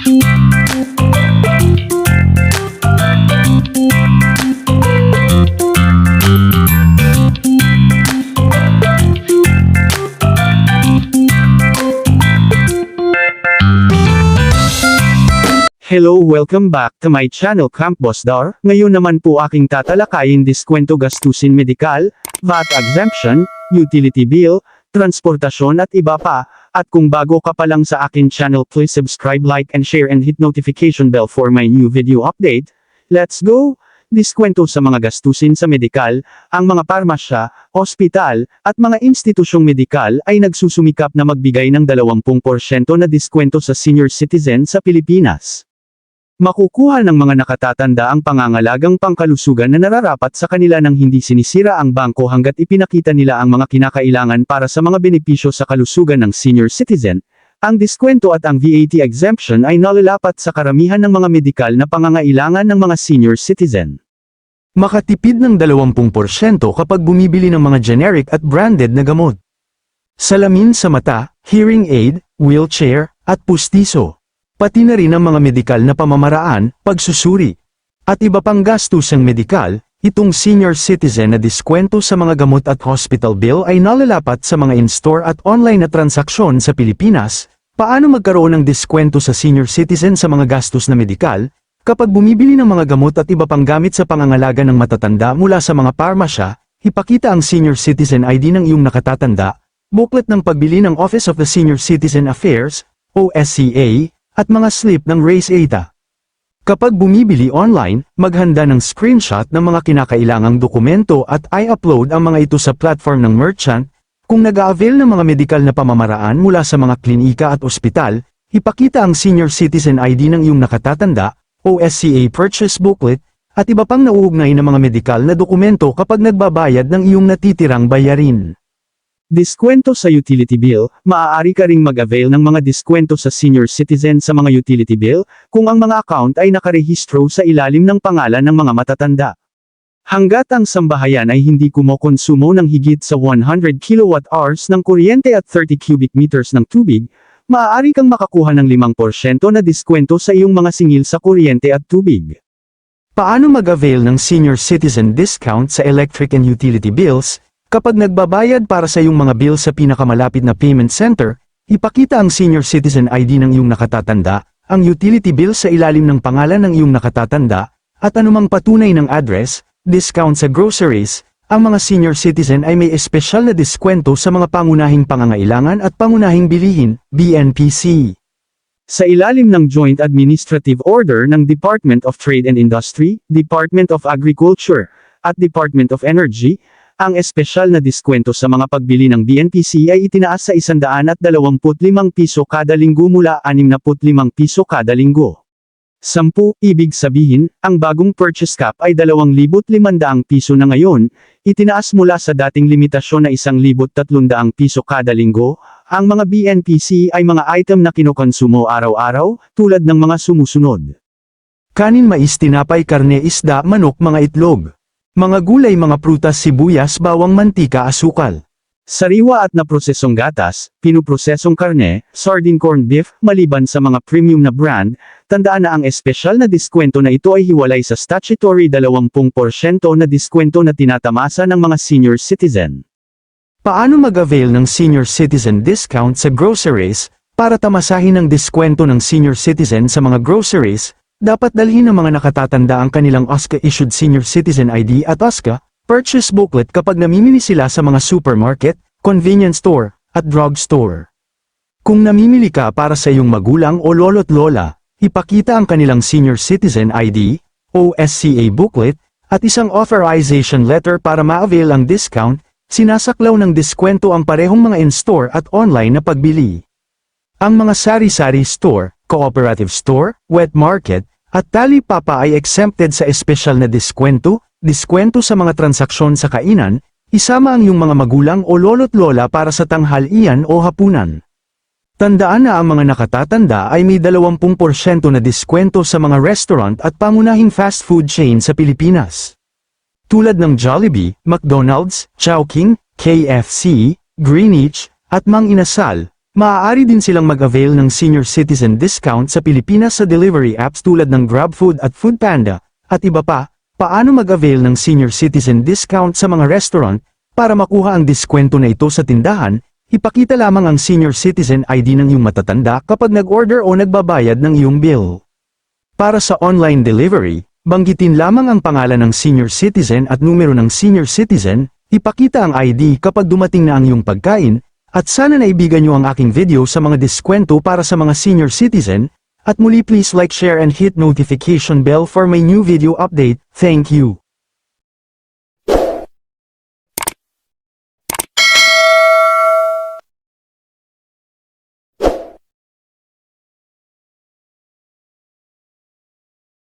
Hello, welcome back to my channel Camp Boss Dar. Ngayon naman po aking tatalakayin diskwento gastusin medikal, VAT exemption, utility bill, transportasyon at iba pa. At kung bago ka pa lang sa akin channel please subscribe, like and share and hit notification bell for my new video update. Let's go! Diskwento sa mga gastusin sa medikal, ang mga parmasya, ospital, at mga institusyong medikal ay nagsusumikap na magbigay ng 20% na diskwento sa senior citizen sa Pilipinas. Makukuha ng mga nakatatanda ang pangangalagang pangkalusugan na nararapat sa kanila nang hindi sinisira ang bangko hanggat ipinakita nila ang mga kinakailangan para sa mga benepisyo sa kalusugan ng senior citizen. Ang diskwento at ang VAT exemption ay nalalapat sa karamihan ng mga medikal na pangangailangan ng mga senior citizen. Makatipid ng 20% kapag bumibili ng mga generic at branded na gamot. Salamin sa mata, hearing aid, wheelchair, at pustiso. Pati na rin ang mga medikal na pamamaraan, pagsusuri. At iba pang gastusang medikal, itong senior citizen na diskwento sa mga gamot at hospital bill ay nalalapat sa mga in-store at online na transaksyon sa Pilipinas. Paano magkaroon ng diskwento sa senior citizen sa mga gastos na medikal, Kapag bumibili ng mga gamot at iba pang gamit sa pangangalaga ng matatanda mula sa mga parmasya, ipakita ang Senior Citizen ID ng iyong nakatatanda, booklet ng pagbili ng Office of the Senior Citizen Affairs, OSCA, at mga slip ng Race ATA. Kapag bumibili online, maghanda ng screenshot ng mga kinakailangang dokumento at i-upload ang mga ito sa platform ng merchant, kung nag-avail ng mga medikal na pamamaraan mula sa mga klinika at ospital, ipakita ang Senior Citizen ID ng iyong nakatatanda, OSCA Purchase Booklet, at iba pang nauugnay na mga medikal na dokumento kapag nagbabayad ng iyong natitirang bayarin. Diskwento sa utility bill, maaari ka ring mag-avail ng mga diskwento sa senior citizen sa mga utility bill, kung ang mga account ay nakarehistro sa ilalim ng pangalan ng mga matatanda. Hanggat ang sambahayan ay hindi kumokonsumo ng higit sa 100 kWh ng kuryente at 30 cubic meters ng tubig, maaari kang makakuha ng 5% na diskwento sa iyong mga singil sa kuryente at tubig. Paano mag-avail ng senior citizen discount sa electric and utility bills? Kapag nagbabayad para sa iyong mga bill sa pinakamalapit na payment center, ipakita ang senior citizen ID ng iyong nakatatanda, ang utility bill sa ilalim ng pangalan ng iyong nakatatanda, at anumang patunay ng address, discount sa groceries, ang mga senior citizen ay may espesyal na diskwento sa mga pangunahing pangangailangan at pangunahing bilihin, BNPC. Sa ilalim ng Joint Administrative Order ng Department of Trade and Industry, Department of Agriculture, at Department of Energy, ang espesyal na diskwento sa mga pagbili ng BNPC ay itinaas sa 125 piso kada linggo mula 65 piso kada linggo. 10, ibig sabihin, ang bagong purchase cap ay 2,500 piso na ngayon, itinaas mula sa dating limitasyon na 1,300 piso kada linggo, ang mga BNPC ay mga item na kinokonsumo araw-araw, tulad ng mga sumusunod. Kanin mais tinapay karne isda manok mga itlog. Mga gulay mga prutas sibuyas bawang mantika asukal. Sariwa at naprosesong gatas, pinuprosesong karne, sardine corned beef, maliban sa mga premium na brand, tandaan na ang espesyal na diskwento na ito ay hiwalay sa statutory 20% na diskwento na tinatamasa ng mga senior citizen. Paano mag-avail ng senior citizen discount sa groceries? Para tamasahin ang diskwento ng senior citizen sa mga groceries, dapat dalhin ng mga nakatatanda ang kanilang OSCA-issued senior citizen ID at OSCA purchase booklet kapag namimili sila sa mga supermarket, convenience store, at drugstore. Kung namimili ka para sa iyong magulang o lolo't lola, ipakita ang kanilang senior citizen ID, OSCA booklet, at isang authorization letter para ma-avail ang discount, sinasaklaw ng diskwento ang parehong mga in-store at online na pagbili. Ang mga sari-sari store, cooperative store, wet market, at tali papa ay exempted sa espesyal na diskwento, diskwento sa mga transaksyon sa kainan, isama ang iyong mga magulang o lolo't lola para sa tanghalian o hapunan. Tandaan na ang mga nakatatanda ay may 20% na diskwento sa mga restaurant at pangunahing fast food chain sa Pilipinas. Tulad ng Jollibee, McDonald's, Chowking, KFC, Greenwich, at Mang Inasal, Maaari din silang mag-avail ng senior citizen discount sa Pilipinas sa delivery apps tulad ng GrabFood at Foodpanda, at iba pa, paano mag-avail ng senior citizen discount sa mga restaurant, para makuha ang diskwento na ito sa tindahan, ipakita lamang ang senior citizen ID ng iyong matatanda kapag nag-order o nagbabayad ng iyong bill. Para sa online delivery, banggitin lamang ang pangalan ng senior citizen at numero ng senior citizen, ipakita ang ID kapag dumating na ang iyong pagkain, at sana naibigan nyo ang aking video sa mga diskwento para sa mga senior citizen, at muli please like share and hit notification bell for my new video update, thank you.